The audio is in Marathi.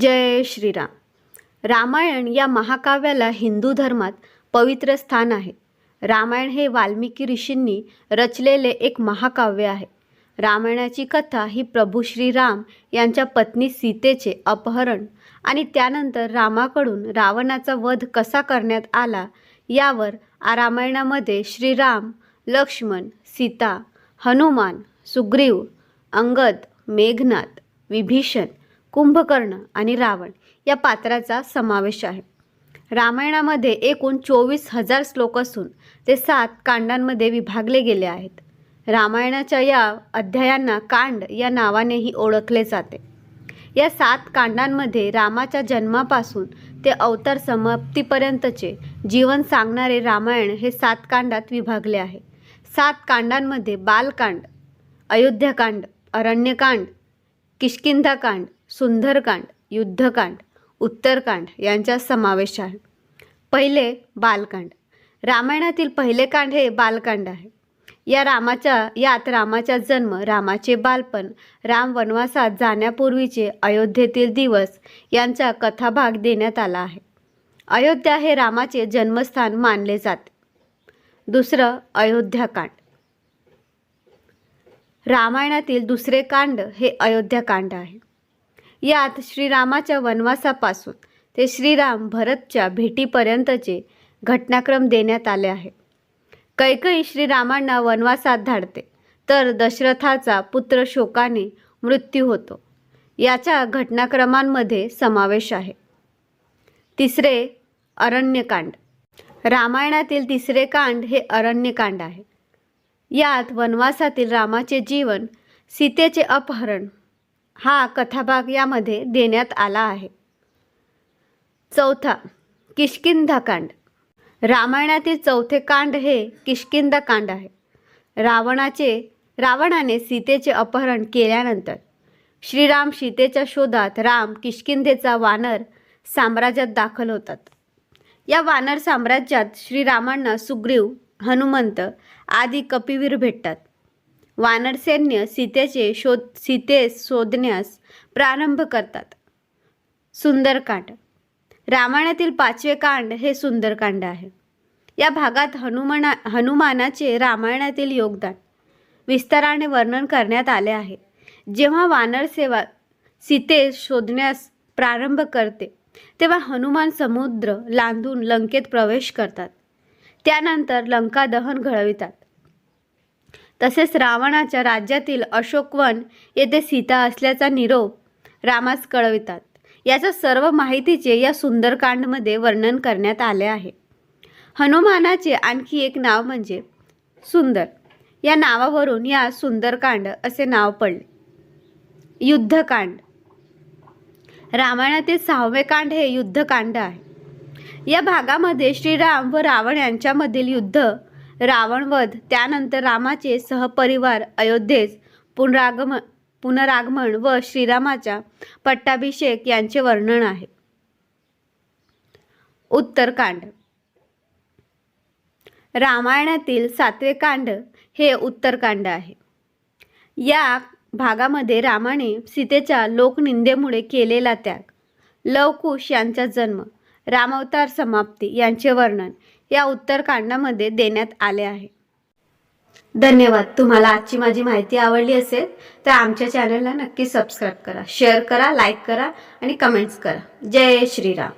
जय श्रीराम. रामायण या महाकाव्याला हिंदू धर्मात पवित्र स्थान आहे. रामायण हे वाल्मिकी ऋषींनी रचलेले एक महाकाव्य आहे. रामायणाची कथा ही प्रभू श्रीराम यांच्या पत्नी सीतेचे अपहरण आणि त्यानंतर रामाकडून रावणाचा वध कसा करण्यात आला यावर रामायणामध्ये श्रीराम लक्ष्मण सीता हनुमान सुग्रीव अंगद मेघनाथ विभीषण कुंभकर्ण आणि रावण या पात्राचा समावेश आहे. रामायणामध्ये एकूण चोवीस हजार श्लोक असून ते सात कांडांमध्ये विभागले गेले आहेत. रामायणाच्या या अध्यायांना कांड या नावानेही ओळखले जाते. या सात कांडांमध्ये रामाच्या जन्मापासून ते अवतार समाप्तीपर्यंतचे जीवन सांगणारे रामायण हे सात कांडात विभागले आहे. सात कांडांमध्ये बालकांड अयोध्याकांड अरण्यकांड किष्किंधाकांड सुंदरकांड युद्धकांड उत्तरकांड यांचा समावेश आहे. पहिले बालकांड. रामायणातील पहिले कांड हे बालकांड आहे. या रामाच्या यात रामाचा जन्म रामाचे बालपण राम वनवासात जाण्यापूर्वीचे अयोध्येतील दिवस यांचा कथाभाग देण्यात आला आहे. अयोध्या हे रामाचे जन्मस्थान मानले जाते. दुसरं अयोध्याकांड. रामायणातील दुसरे कांड हे अयोध्याकांड आहे. यात श्रीरामाच्या वनवासापासून ते श्रीराम भरतच्या भेटीपर्यंतचे घटनाक्रम देण्यात आले आहे. कैकई श्रीरामांना वनवासात धाडते तर दशरथाचा पुत्र शोकाने मृत्यू होतो. याच्या घटनाक्रमांमध्ये समावेश आहे. तिसरे अरण्यकांड. रामायणातील तिसरे कांड हे अरण्यकांड आहे. यात वनवासातील रामाचे जीवन सीतेचे अपहरण हा कथाभाग यामध्ये देण्यात आला आहे. चौथा किष्किंधाकांड. रामायणातील चौथे कांड हे किष्किंधा कांड आहे. रावणाचे रावणाने सीतेचे अपहरण केल्यानंतर श्रीराम सीतेच्या शोधात राम किष्किंधेचा वानर साम्राज्यात दाखल होतात. या वानर साम्राज्यात श्रीरामांना सुग्रीव हनुमंत आदी कपिवीर भेटतात. वानर सैन्य सीतेचे शोध सीतेस शोधण्यास प्रारंभ करतात. सुंदरकांड. रामायणातील पाचवे कांड हे सुंदरकांड आहे. या भागात हनुमाना हनुमानाचे रामायणातील योगदान विस्ताराने वर्णन करण्यात आले आहे. जेव्हा वानर सेवा सीतेस शोधण्यास प्रारंभ करते तेव्हा हनुमान समुद्र लांधून लंकेत प्रवेश करतात. त्यानंतर लंका दहन घडवितात. तसेच रावणाच्या राज्यातील अशोकवन येथे सीता असल्याचा निरोप रामास कळवितात. याच्या सर्व माहितीचे या सुंदरकांडमध्ये वर्णन करण्यात आले आहे. हनुमानाचे आणखी एक नाव म्हणजे सुंदर. या नावावरून या सुंदरकांड असे नाव पडले. युद्धकांड. रामायणातील सहावे कांड हे युद्धकांड आहे. या भागामध्ये श्रीराम व रावण यांच्यामधील युद्ध रावणवध त्यानंतर रामाचे सहपरिवार अयोध्येस पुनरागमन पुनरागमन व श्रीरामाच्या पट्टाभिषेक यांचे वर्णन आहे. उत्तरकांड. रामायणातील सातवे कांड हे उत्तरकांड आहे. या भागामध्ये रामाने सीतेच्या लोकनिंदेमुळे केलेला त्याग लवकुश यांचा जन्म रामावतार समाप्ती यांचे वर्णन या उत्तरकांडामध्ये देण्यात आले आहे. धन्यवाद. तुम्हाला आजची माझी माहिती आवडली असेल तर आमच्या चॅनलला नक्की सबस्क्राईब करा शेअर करा लाईक करा आणि कमेंट्स करा. जय श्रीराम.